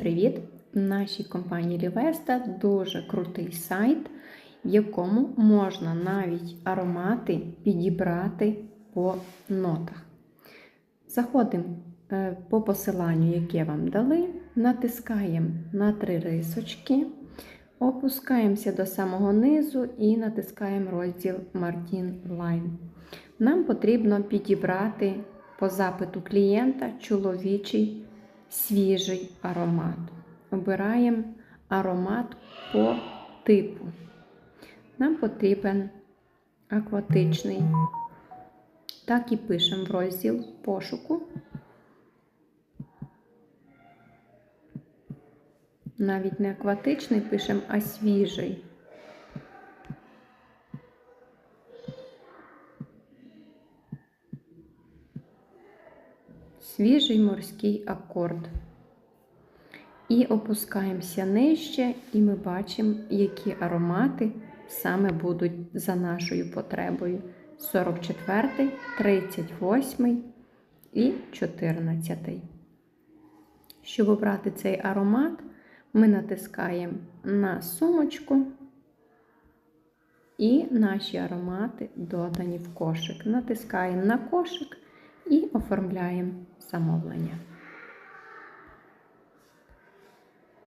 Привіт! В нашій компанії Лівеста дуже крутий сайт, в якому можна навіть аромати підібрати по нотах. Заходимо е, по посиланню, яке вам дали, натискаємо на три рисочки, опускаємося до самого низу і натискаємо розділ Martin Line. Нам потрібно підібрати по запиту клієнта чоловічий свіжий аромат. Обираємо аромат по типу. Нам потрібен акватичний. Так і пишемо в розділ пошуку. Навіть не акватичний пишемо, а свіжий. Свіжий морський акорд. І опускаємося нижче, і ми бачимо, які аромати саме будуть за нашою потребою. 44, 38 і 14. Щоб обрати цей аромат, ми натискаємо на сумочку, і наші аромати додані в кошик. Натискаємо на кошик і оформляємо замовлення.